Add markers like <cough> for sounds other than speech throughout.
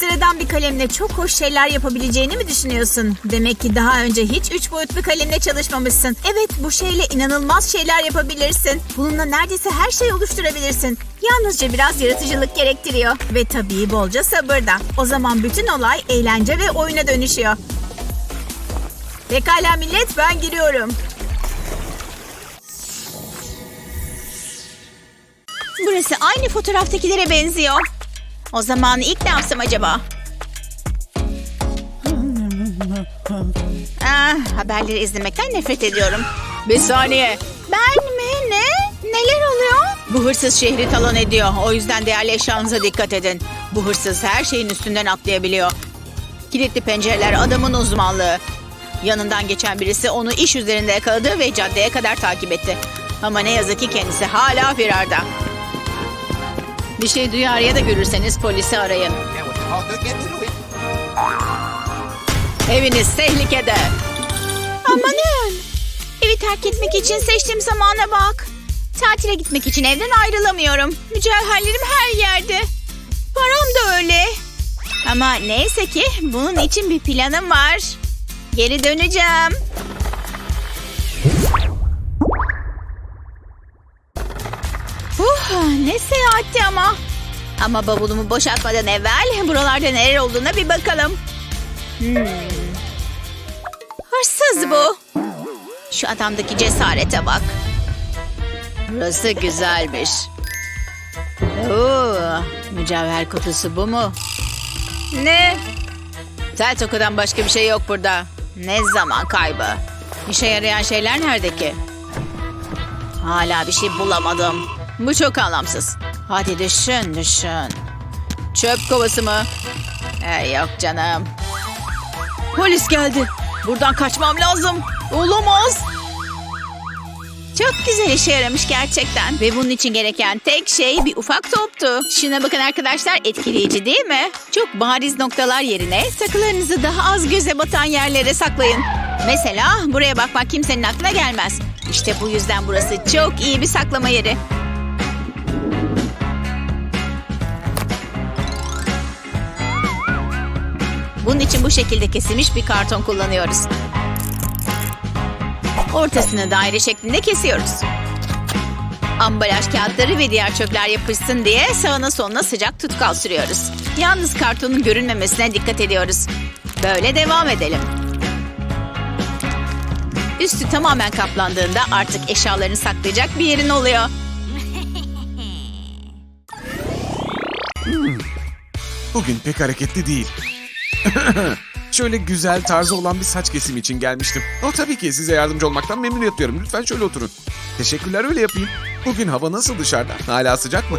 Sıradan bir kalemle çok hoş şeyler yapabileceğini mi düşünüyorsun? Demek ki daha önce hiç üç boyutlu kalemle çalışmamışsın. Evet bu şeyle inanılmaz şeyler yapabilirsin. Bununla neredeyse her şeyi oluşturabilirsin. Yalnızca biraz yaratıcılık gerektiriyor. Ve tabii bolca sabır da. O zaman bütün olay eğlence ve oyuna dönüşüyor. Pekala millet ben giriyorum. Burası aynı fotoğraftakilere benziyor. O zaman ilk ne yapsam acaba? Ah, haberleri izlemekten nefret ediyorum. Bir saniye. Ben mi? Ne? Neler oluyor? Bu hırsız şehri talan ediyor. O yüzden değerli eşyanıza dikkat edin. Bu hırsız her şeyin üstünden atlayabiliyor. Kilitli pencereler adamın uzmanlığı. Yanından geçen birisi onu iş üzerinde yakaladı ve caddeye kadar takip etti. Ama ne yazık ki kendisi hala firarda. Bir şey duyar ya da görürseniz polisi arayın. Eviniz tehlikede. Amanın. Evi terk etmek için seçtiğim zamana bak. Tatile gitmek için evden ayrılamıyorum. Mücevherlerim her yerde. Param da öyle. Ama neyse ki bunun için bir planım var. Geri döneceğim. Ne seyahatti ama. Ama bavulumu boşaltmadan evvel buralarda neler olduğuna bir bakalım. Hmm. Hırsız bu. Şu adamdaki cesarete bak. Burası güzelmiş. Oo, mücevher kutusu bu mu? Ne? Tel tokadan başka bir şey yok burada. Ne zaman kaybı? İşe yarayan şeyler nerede ki? Hala bir şey bulamadım. Bu çok anlamsız. Hadi düşün düşün. Çöp kovası mı? Ee, yok canım. Polis geldi. Buradan kaçmam lazım. Olamaz. Çok güzel işe yaramış gerçekten. Ve bunun için gereken tek şey bir ufak toptu. Şuna bakın arkadaşlar etkileyici değil mi? Çok bariz noktalar yerine takılarınızı daha az göze batan yerlere saklayın. Mesela buraya bakmak kimsenin aklına gelmez. İşte bu yüzden burası çok iyi bir saklama yeri. Bunun için bu şekilde kesilmiş bir karton kullanıyoruz. Ortasını daire şeklinde kesiyoruz. Ambalaj kağıtları ve diğer çöpler yapışsın diye sağına soluna sıcak tutkal sürüyoruz. Yalnız kartonun görünmemesine dikkat ediyoruz. Böyle devam edelim. Üstü tamamen kaplandığında artık eşyalarını saklayacak bir yerin oluyor. Bugün pek hareketli değil. <laughs> şöyle güzel tarzı olan bir saç kesimi için gelmiştim. O tabii ki size yardımcı olmaktan memnuniyet duyuyorum. Lütfen şöyle oturun. Teşekkürler öyle yapayım. Bugün hava nasıl dışarıda? Hala sıcak mı?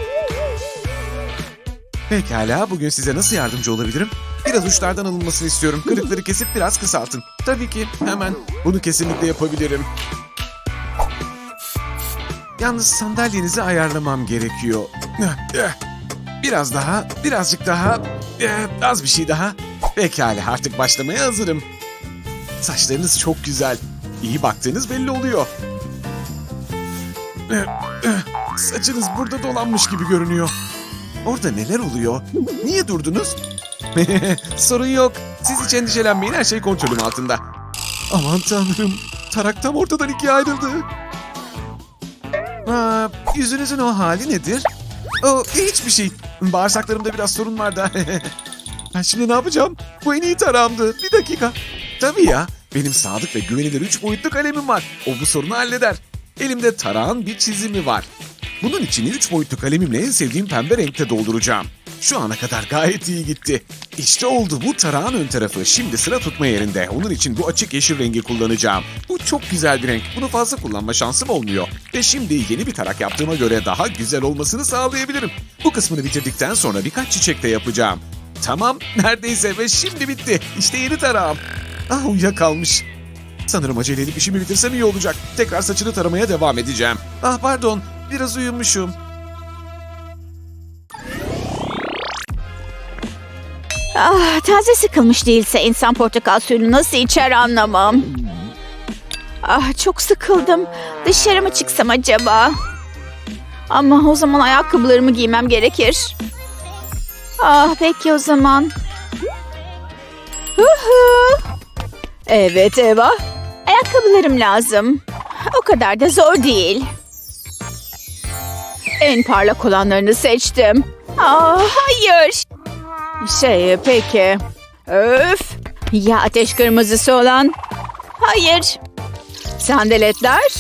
Pekala bugün size nasıl yardımcı olabilirim? Biraz uçlardan alınmasını istiyorum. Kırıkları kesip biraz kısaltın. Tabii ki hemen bunu kesinlikle yapabilirim. Yalnız sandalyenizi ayarlamam gerekiyor. Biraz daha, birazcık daha, eh, az bir şey daha. Pekala artık başlamaya hazırım. Saçlarınız çok güzel. İyi baktığınız belli oluyor. Saçınız burada dolanmış gibi görünüyor. Orada neler oluyor? Niye durdunuz? <laughs> Sorun yok. Siz hiç endişelenmeyin her şey kontrolüm altında. Aman tanrım. Tarak tam ortadan ikiye ayrıldı. Aa, yüzünüzün o hali nedir? O hiçbir şey. Bağırsaklarımda biraz sorun var da. <laughs> ben şimdi ne yapacağım? Bu en iyi tarağımdı. Bir dakika. Tabii ya. Benim sadık ve güvenilir üç boyutlu kalemim var. O bu sorunu halleder. Elimde tarağın bir çizimi var. Bunun için üç boyutlu kalemimle en sevdiğim pembe renkte dolduracağım. Şu ana kadar gayet iyi gitti. İşte oldu bu tarağın ön tarafı. Şimdi sıra tutma yerinde. Onun için bu açık yeşil rengi kullanacağım. Bu çok güzel bir renk. Bunu fazla kullanma şansım olmuyor. Ve şimdi yeni bir tarak yaptığıma göre daha güzel olmasını sağlayabilirim. Bu kısmını bitirdikten sonra birkaç çiçek de yapacağım. Tamam, neredeyse ve şimdi bitti. İşte yeni tarağım. Ah uyuyakalmış. Sanırım acele edip işimi bitirsem iyi olacak. Tekrar saçını taramaya devam edeceğim. Ah pardon, biraz uyumuşum. Ah, taze sıkılmış değilse insan portakal suyunu nasıl içer anlamam. Ah, çok sıkıldım. Dışarı mı çıksam acaba? Ama o zaman ayakkabılarımı giymem gerekir. Ah, peki o zaman. Evet Eva. Ayakkabılarım lazım. O kadar da zor değil. En parlak olanlarını seçtim. Aa, hayır. Şey peki. Öf. Ya ateş kırmızısı olan? Hayır. Sandaletler?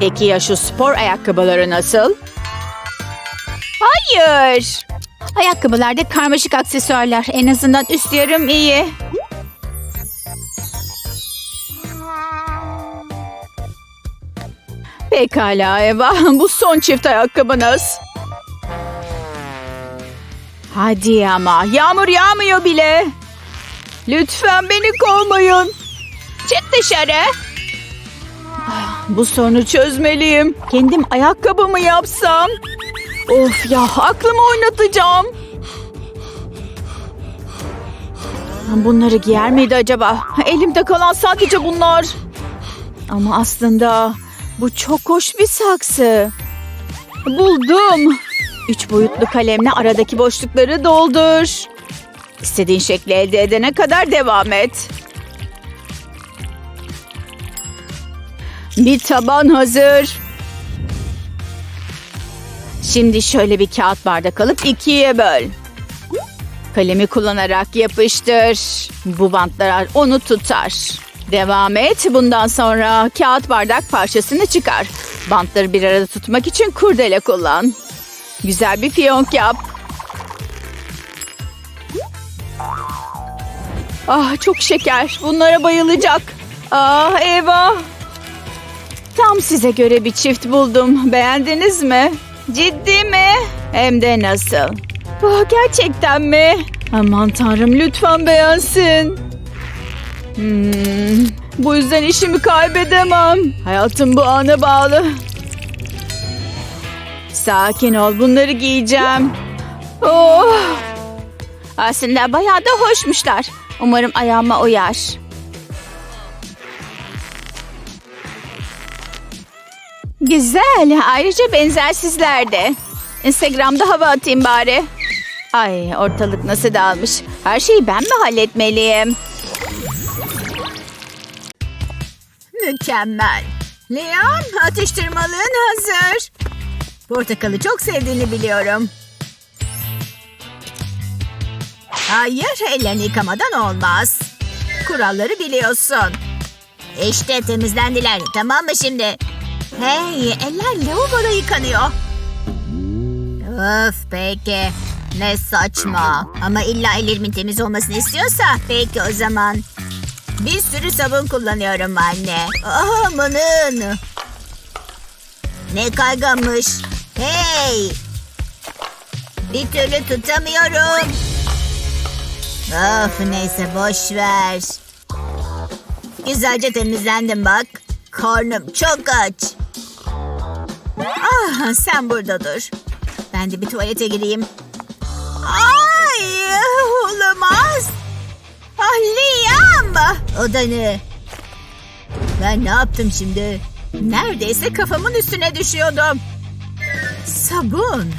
Peki ya şu spor ayakkabıları nasıl? Hayır. Ayakkabılarda karmaşık aksesuarlar. En azından üst yarım iyi. Pekala Eva. <laughs> Bu son çift ayakkabınız. Hadi ama. Yağmur yağmıyor bile. Lütfen beni kovmayın. Çık dışarı. Ah, Bu sorunu çözmeliyim. Kendim ayakkabımı yapsam. Of ya aklımı oynatacağım. Bunları giyer miydi acaba? Elimde kalan sadece bunlar. Ama aslında bu çok hoş bir saksı. Buldum. Üç boyutlu kalemle aradaki boşlukları doldur. İstediğin şekli elde edene kadar devam et. Bir taban hazır. Şimdi şöyle bir kağıt bardak alıp ikiye böl. Kalemi kullanarak yapıştır. Bu bantlar onu tutar. Devam et. Bundan sonra kağıt bardak parçasını çıkar. Bantları bir arada tutmak için kurdele kullan. Güzel bir fiyonk yap. Ah çok şeker. Bunlara bayılacak. Ah Eva. Tam size göre bir çift buldum. Beğendiniz mi? Ciddi mi? Hem de nasıl? Ah, gerçekten mi? Aman tanrım lütfen beğensin. Hmm, bu yüzden işimi kaybedemem. Hayatım bu ana bağlı. Sakin ol bunları giyeceğim. Oh. Aslında bayağı da hoşmuşlar. Umarım ayağıma uyar. Güzel. Ayrıca benzersizler de. Instagram'da hava atayım bari. Ay ortalık nasıl dağılmış. Her şeyi ben mi halletmeliyim? Mükemmel. Leon atıştırmalığın hazır. Portakalı çok sevdiğini biliyorum. Hayır, ellerini yıkamadan olmaz. Kuralları biliyorsun. İşte temizlendiler. Tamam mı şimdi? Hey, eller lavaboda yıkanıyor. Öf peki. Ne saçma. Ama illa ellerimin temiz olmasını istiyorsa peki o zaman. Bir sürü sabun kullanıyorum anne. Amanın. Ne kayganmış. Hey. Bir türlü tutamıyorum. Of neyse boş ver. Güzelce temizlendim bak. Karnım çok aç. Ah sen burada dur. Ben de bir tuvalete gireyim. Ay olamaz. Ah Liam. O da ne? Ben ne yaptım şimdi? Neredeyse kafamın üstüne düşüyordum. Sabun.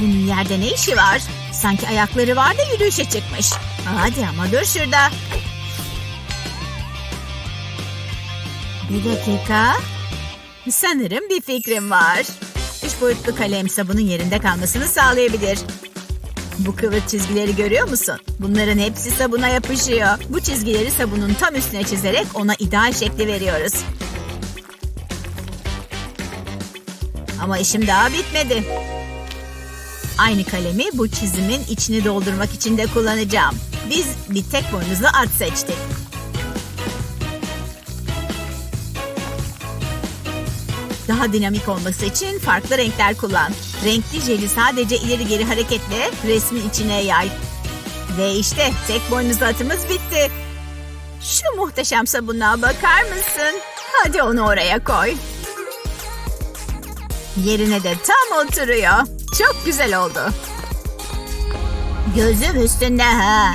Bunun yerde ne işi var? Sanki ayakları var da yürüyüşe çıkmış. Hadi ama dur şurada. Bir dakika. Sanırım bir fikrim var. Üç boyutlu kalem sabunun yerinde kalmasını sağlayabilir. Bu kıvır çizgileri görüyor musun? Bunların hepsi sabuna yapışıyor. Bu çizgileri sabunun tam üstüne çizerek ona ideal şekli veriyoruz. Ama işim daha bitmedi. Aynı kalemi bu çizimin içini doldurmak için de kullanacağım. Biz bir tek boynuzlu at seçtik. Daha dinamik olması için farklı renkler kullan. Renkli jeli sadece ileri geri hareketle resmin içine yay. Ve işte tek boynuzlu atımız bitti. Şu muhteşem sabunluğa bakar mısın? Hadi onu oraya koy. Yerine de tam oturuyor. Çok güzel oldu. Gözüm üstünde ha.